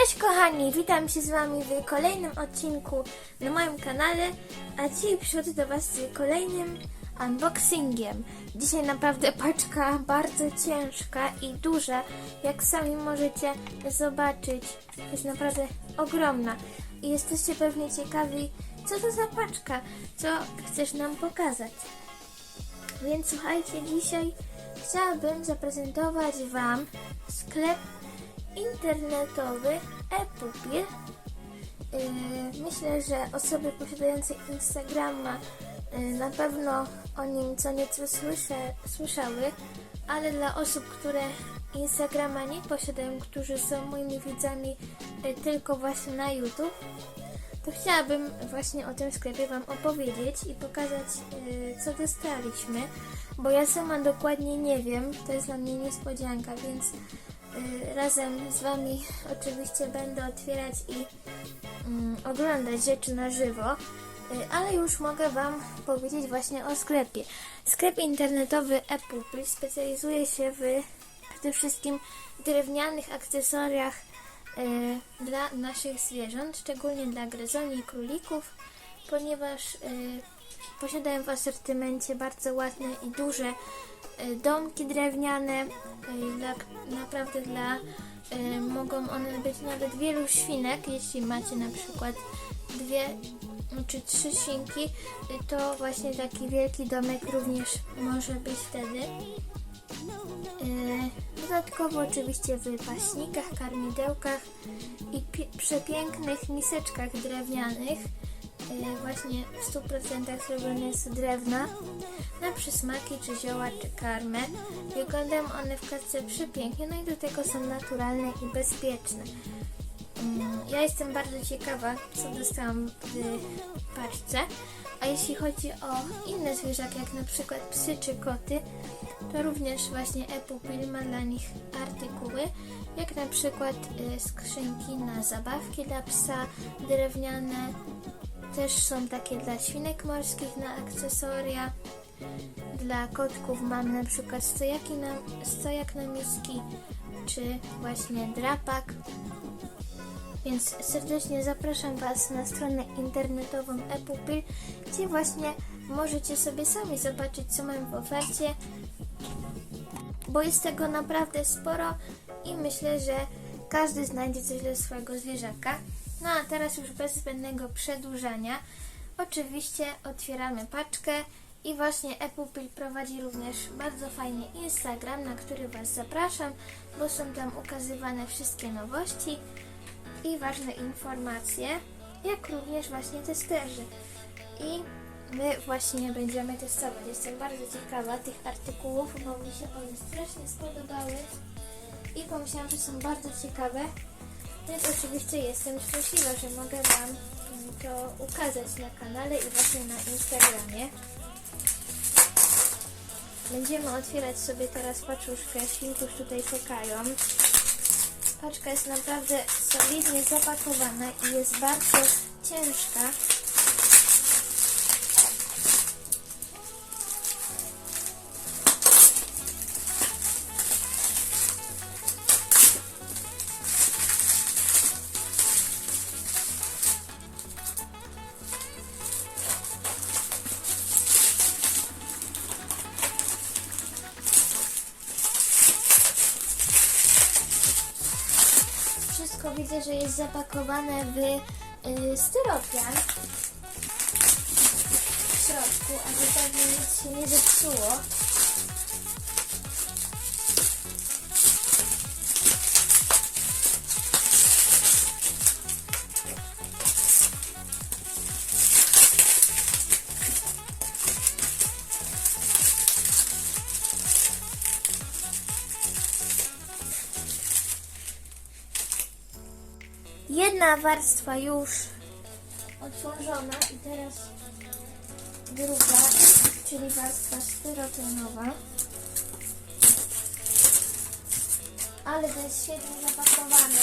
Cześć kochani, witam się z wami w kolejnym odcinku na moim kanale, a dzisiaj przychodzę do was z kolejnym unboxingiem. Dzisiaj naprawdę paczka bardzo ciężka i duża, jak sami możecie zobaczyć, jest naprawdę ogromna. I jesteście pewnie ciekawi, co to za paczka, co chcesz nam pokazać. Więc słuchajcie, dzisiaj chciałabym zaprezentować Wam sklep internetowy e-pupil. Yy, myślę, że osoby posiadające Instagrama yy, na pewno o nim co nieco słysze, słyszały, ale dla osób, które Instagrama nie posiadają, którzy są moimi widzami yy, tylko właśnie na YouTube, to chciałabym właśnie o tym sklepie Wam opowiedzieć i pokazać, co dostaliśmy, bo ja sama dokładnie nie wiem, to jest dla mnie niespodzianka, więc razem z Wami oczywiście będę otwierać i mm, oglądać rzeczy na żywo, yy, ale już mogę Wam powiedzieć właśnie o sklepie. Sklep internetowy ePupil specjalizuje się w przede wszystkim drewnianych akcesoriach e, dla naszych zwierząt, szczególnie dla gryzoni i królików, ponieważ posiadają w asortymencie bardzo ładne i duże e, domki drewniane. e, Dla, naprawdę dla, e, mogą one być nawet wielu świnek, jeśli macie na przykład dwie czy trzy świnki, to właśnie taki wielki domek również może być wtedy. Dodatkowo oczywiście w paśnikach, karmidełkach i przepięknych miseczkach drewnianych, właśnie w 100% zrobione z drewna, na przysmaki, czy zioła, czy karmę. Wyglądają one w kartce przepięknie, no i do tego są naturalne i bezpieczne. Mm, Ja jestem bardzo ciekawa, co dostałam w paczce. A jeśli chodzi o inne zwierzaki, jak na przykład psy czy koty, to również właśnie e-pupil ma dla nich artykuły, jak na przykład y, skrzynki na zabawki dla psa, drewniane. Też są takie dla świnek morskich na akcesoria. Dla kotków mam na przykład stojaki na, stojak na miski, czy właśnie drapak. Więc serdecznie zapraszam Was na stronę internetową ePupil, gdzie właśnie możecie sobie sami zobaczyć, co mam w ofercie, bo jest tego naprawdę sporo i myślę, że każdy znajdzie coś dla swojego zwierzaka. No a teraz już bez zbędnego przedłużania, oczywiście otwieramy paczkę i właśnie ePupil prowadzi również bardzo fajny Instagram, na który Was zapraszam, bo są tam ukazywane wszystkie nowości i ważne informacje, jak również właśnie testerzy. I my właśnie będziemy testować. Jestem bardzo ciekawa tych artykułów, bo mi się one strasznie spodobały i pomyślałam, że są bardzo ciekawe. Więc oczywiście jestem szczęśliwa, że mogę Wam to ukazać na kanale i właśnie na Instagramie. Będziemy otwierać sobie teraz paczuszkę. Świnki już tutaj czekają. Paczka jest naprawdę solidnie zapakowana i jest bardzo ciężka. Wszystko widzę, że jest zapakowane w y, styropian w środku, aby pewnie nic się nie zepsuło. Warstwa już otworzona i teraz druga, czyli warstwa styropianowa. Ale to jest świetnie zapakowane.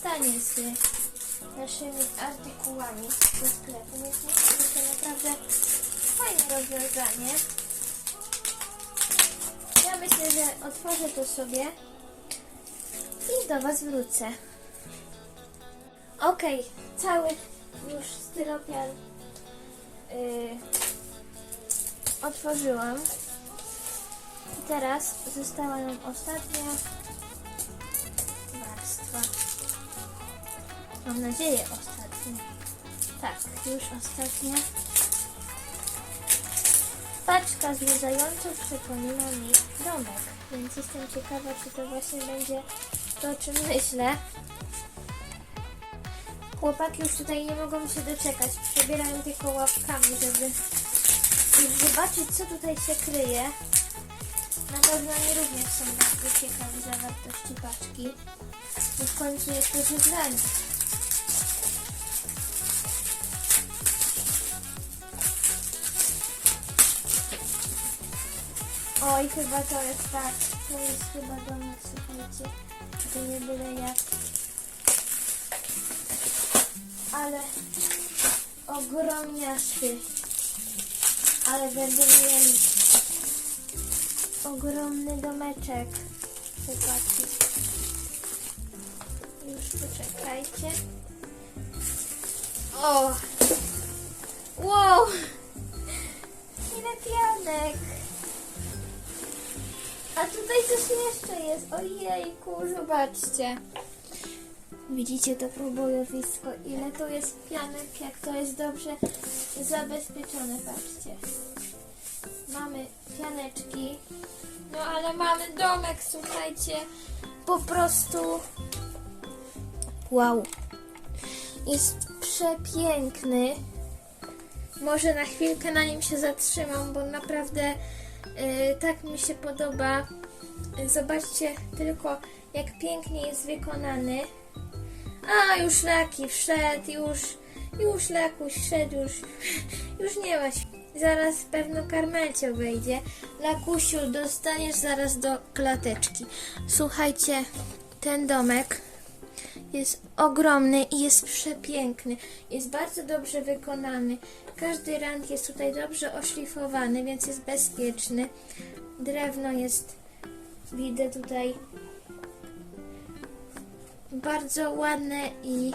Stanie z naszymi artykułami ze sklepu, więc myślę, że to naprawdę fajne rozwiązanie. Ja myślę, że otworzę to sobie i do Was wrócę. Okej, cały już styropian yy, otworzyłam. I teraz została nam ostatnia Mam nadzieję ostatnia. Tak, już ostatnia. Paczka zwiedzająca przypomina mi domek, więc jestem ciekawa, czy to właśnie będzie to, o czym myślę. Chłopaki już tutaj nie mogą się doczekać. Przebierają tylko łapkami, żeby zobaczyć, co tutaj się kryje. Na pewno oni również są bardzo ciekawi zawartości paczki. Bo w końcu jest to wybranie. Oj, chyba to jest tak. To jest chyba domek, słuchajcie. To nie byle jak. Ale ogromniaszty. Ale będę mieli ogromny domeczek. Chłopaki. Już poczekajcie. O! Wow! Ile pianek! A tutaj coś jeszcze jest. Ojejku, zobaczcie. Widzicie to próbojowisko? Ile to jest pianek, jak to jest dobrze zabezpieczone, patrzcie. Mamy pianeczki, no ale mamy domek, słuchajcie, po prostu wow. Jest przepiękny. Może na chwilkę na nim się zatrzymam, bo naprawdę tak mi się podoba. Zobaczcie tylko, jak pięknie jest wykonany. A, już Laki wszedł, już, już Lakuś wszedł, już, już nie ma się. Zaraz pewno Karmelcio wejdzie. Lakusiu, dostaniesz zaraz do klateczki. Słuchajcie, ten domek jest ogromny i jest przepiękny. Jest bardzo dobrze wykonany. Każdy rand jest tutaj dobrze oszlifowany, więc jest bezpieczny. Drewno jest, widzę tutaj bardzo ładne i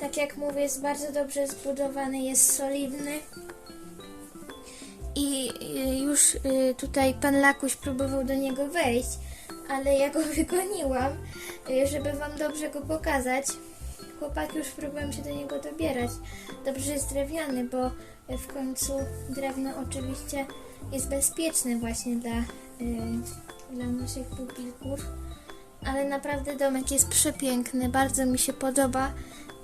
tak jak mówię, jest bardzo dobrze zbudowany, jest solidny. I y, już y, tutaj pan Lakuś próbował do niego wejść, ale ja go wygoniłam, y, żeby wam dobrze go pokazać. Chłopaki już próbują się do niego dobierać. Dobrze że jest drewniany, bo y, w końcu drewno oczywiście jest bezpieczne właśnie dla, y, dla naszych pupilków. Ale naprawdę domek jest przepiękny, bardzo mi się podoba.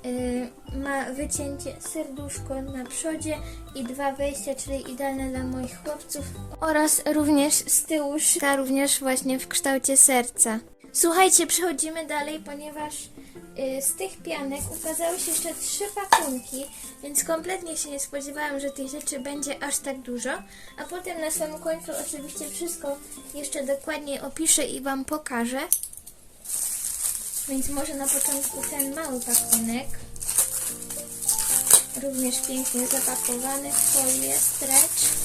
Yy, ma wycięcie serduszko na przodzie i dwa wejścia, czyli idealne dla moich chłopców. Oraz również z tyłu szyka, również właśnie w kształcie serca. Słuchajcie, przechodzimy dalej, ponieważ yy, z tych pianek ukazały się jeszcze trzy pakunki, więc kompletnie się nie spodziewałam, że tych rzeczy będzie aż tak dużo. A potem na samym końcu oczywiście wszystko jeszcze dokładnie opiszę i Wam pokażę. Więc może na początku ten mały pakunek. Również pięknie zapakowany w folię stretch.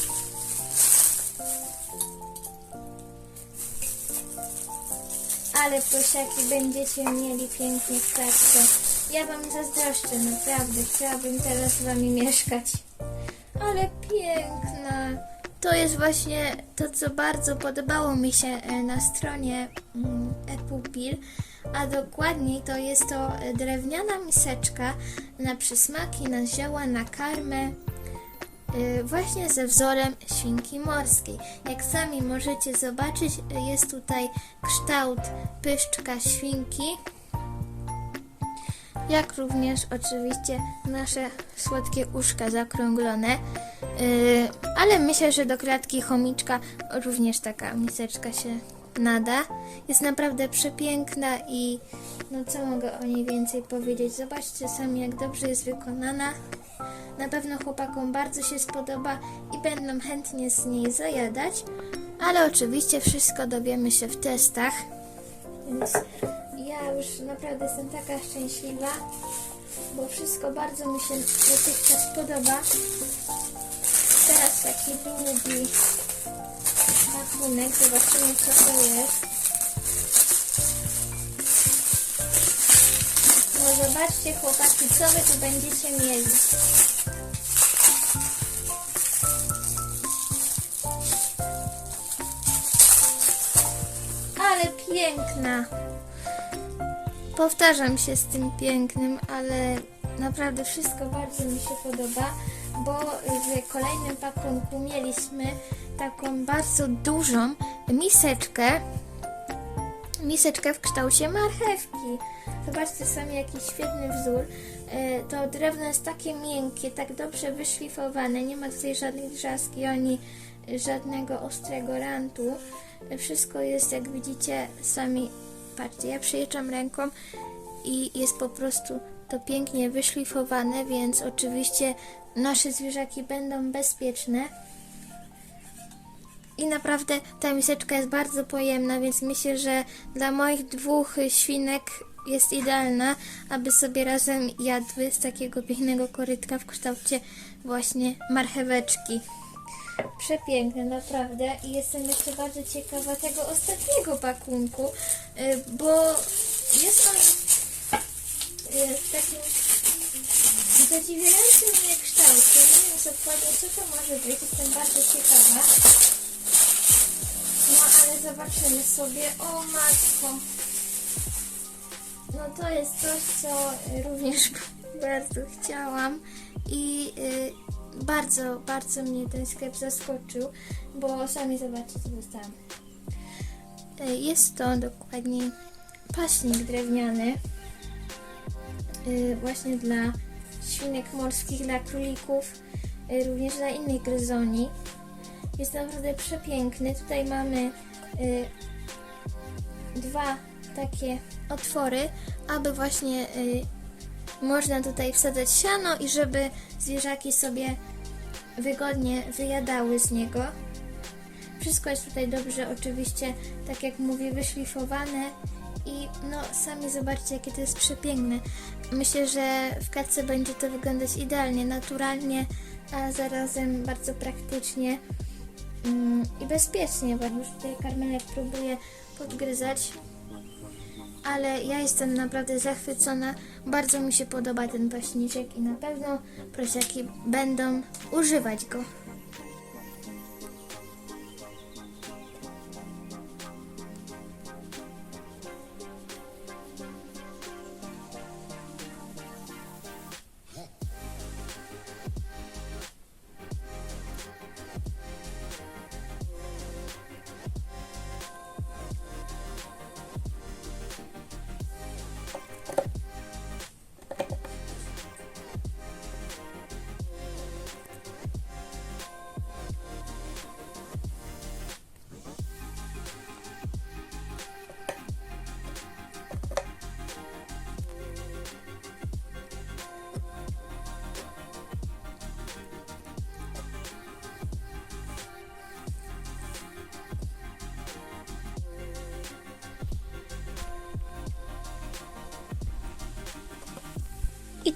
Ale prosiaki będziecie mieli pięknie w. Ja wam zazdroszczę, naprawdę. Chciałabym teraz z wami mieszkać. Ale piękna. To jest właśnie to, co bardzo podobało mi się e, na stronie mm, ePupil, a dokładniej to jest to e, drewniana miseczka na przysmaki, na zioła, na karmę, właśnie ze wzorem świnki morskiej. Jak sami możecie zobaczyć, e, jest tutaj kształt pyszczka świnki, jak również oczywiście nasze słodkie uszka zakrąglone. Yy, ale myślę, że do klatki chomiczka również taka miseczka się nada. Jest naprawdę przepiękna i no co mogę o niej więcej powiedzieć. Zobaczcie sami jak dobrze jest wykonana. Na pewno chłopakom bardzo się spodoba i będą chętnie z niej zajadać. Ale oczywiście wszystko dowiemy się w testach. Więc ja już naprawdę jestem taka szczęśliwa, bo wszystko bardzo mi się dotychczas podoba. Teraz taki długi pakunek, zobaczymy co to jest. Zobaczcie chłopaki, co wy tu będziecie mieli. Ale piękna. Powtarzam się z tym pięknym, ale naprawdę wszystko bardzo mi się podoba, bo w kolejnym pakunku mieliśmy taką bardzo dużą miseczkę. Miseczkę w kształcie marchewki. Zobaczcie sami jaki świetny wzór. E, To drewno jest takie miękkie, tak dobrze wyszlifowane, nie ma tutaj żadnych drzaski ani żadnego ostrego rantu. E, Wszystko jest, jak widzicie, sami patrzcie, ja przyjeżdżam ręką i jest po prostu to pięknie wyszlifowane, więc oczywiście nasze zwierzaki będą bezpieczne. I naprawdę ta miseczka jest bardzo pojemna, więc myślę, że dla moich dwóch świnek jest idealna, aby sobie razem jadły z takiego pięknego korytka w kształcie właśnie marcheweczki. Przepiękne, naprawdę. I jestem jeszcze bardzo ciekawa tego ostatniego pakunku, y, bo jest on y, w takim zadziwiającym mnie kształcie. Nie wiem co to może być. Jestem bardzo ciekawa. Ale zobaczymy sobie. O matko. No to jest coś, co również bardzo chciałam i y, bardzo, bardzo mnie ten sklep zaskoczył, bo sami zobaczcie, co dostałam. Y, Jest to dokładnie paśnik drewniany, y, właśnie dla świnek morskich, dla królików, y, również dla innych gryzoni. Jest naprawdę przepiękny. Tutaj mamy dwa takie otwory, aby właśnie y, można tutaj wsadzać siano i żeby zwierzaki sobie wygodnie wyjadały z niego. Wszystko jest tutaj dobrze, oczywiście, tak jak mówię, wyszlifowane i no sami zobaczcie, jakie to jest przepiękne. Myślę, że w klatce będzie to wyglądać idealnie, naturalnie, a zarazem bardzo praktycznie i bezpiecznie, bo już tutaj karmelek próbuje podgryzać. Ale ja jestem naprawdę zachwycona. Bardzo mi się podoba ten paśniczek i na pewno prosiaki będą używać go.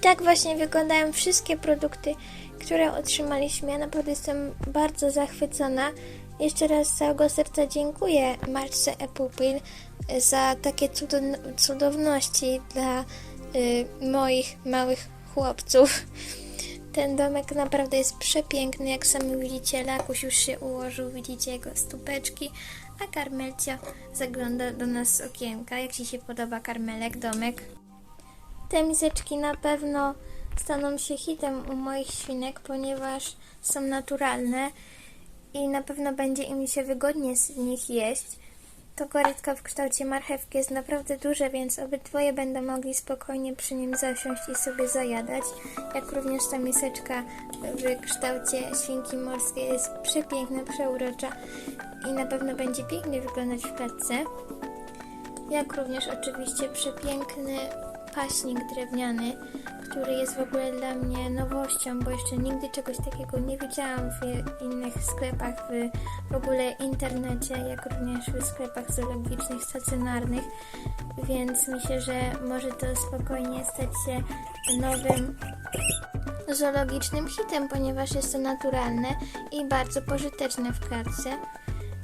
Tak właśnie wyglądają wszystkie produkty, które otrzymaliśmy. Ja naprawdę jestem bardzo zachwycona. Jeszcze raz z całego serca dziękuję Marce Epupil za takie cudown- cudowności dla y, moich małych chłopców. Ten domek naprawdę jest przepiękny, jak sami widzicie. Lakuś już się ułożył, widzicie jego stópeczki, a Karmelcio zagląda do nas z okienka. Jak Ci się podoba Karmelek, domek? Te miseczki na pewno staną się hitem u moich świnek, ponieważ są naturalne i na pewno będzie im się wygodnie z nich jeść. To korytko w kształcie marchewki jest naprawdę duże, więc obydwoje będą mogli spokojnie przy nim zasiąść i sobie zajadać. Jak również ta miseczka w kształcie świnki morskiej jest przepiękna, przeurocza i na pewno będzie pięknie wyglądać w klatce. Jak również oczywiście przepiękny paśnik drewniany, który jest w ogóle dla mnie nowością, bo jeszcze nigdy czegoś takiego nie widziałam w innych sklepach, w, w ogóle internecie, jak również w sklepach zoologicznych, stacjonarnych, więc myślę, że może to spokojnie stać się nowym zoologicznym hitem, ponieważ jest to naturalne i bardzo pożyteczne w klatce.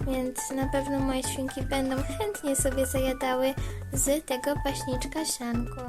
Więc na pewno moje świnki będą chętnie sobie zajadały z tego paśniczka sianko.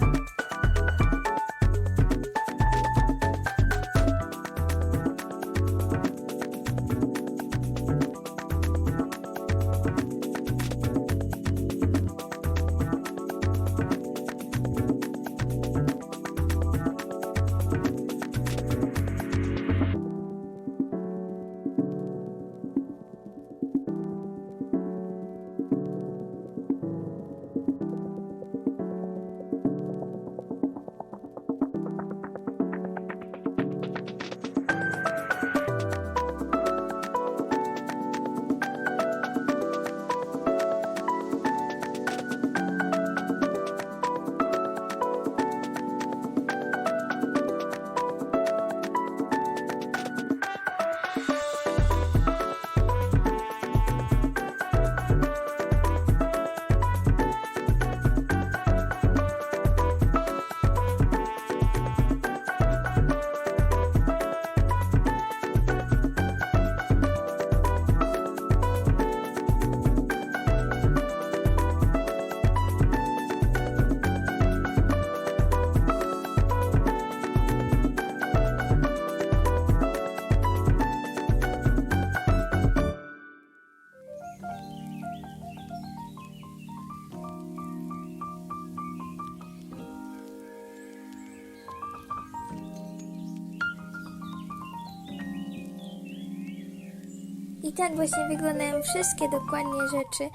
Tak właśnie wyglądają wszystkie dokładnie rzeczy,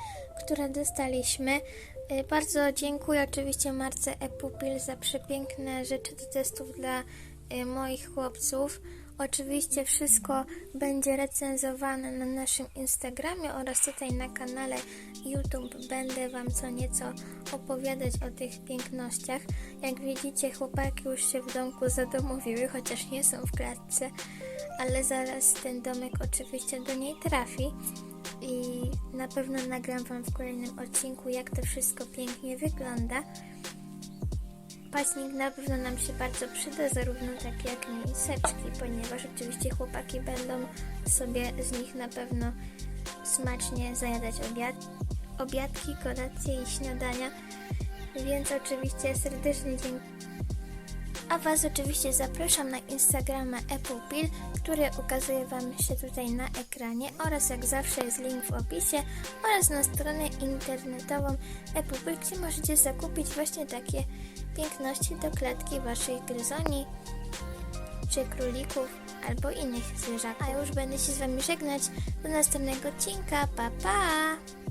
które dostaliśmy. Y, Bardzo dziękuję oczywiście marce ePupil za przepiękne rzeczy do testów dla y, moich chłopców. Oczywiście wszystko będzie recenzowane na naszym Instagramie oraz tutaj na kanale YouTube będę Wam co nieco opowiadać o tych pięknościach. Jak widzicie, chłopaki już się w domku zadomowiły, chociaż nie są w klatce, ale zaraz ten domek oczywiście do niej trafi i na pewno nagram Wam w kolejnym odcinku, jak to wszystko pięknie wygląda. Paśnik na pewno nam się bardzo przyda, zarówno tak jak miseczki, ponieważ oczywiście chłopaki będą sobie z nich na pewno smacznie zajadać obiad, obiadki, kolacje i śniadania, więc oczywiście serdecznie dziękuję. A Was oczywiście zapraszam na Instagrama ApplePill, który ukazuje Wam się tutaj na ekranie oraz jak zawsze jest link w opisie oraz na stronę internetową ApplePill, gdzie możecie zakupić właśnie takie piękności do klatki Waszych gryzoni czy królików albo innych zwierząt. A już będę się z Wami żegnać do następnego odcinka. Pa, pa!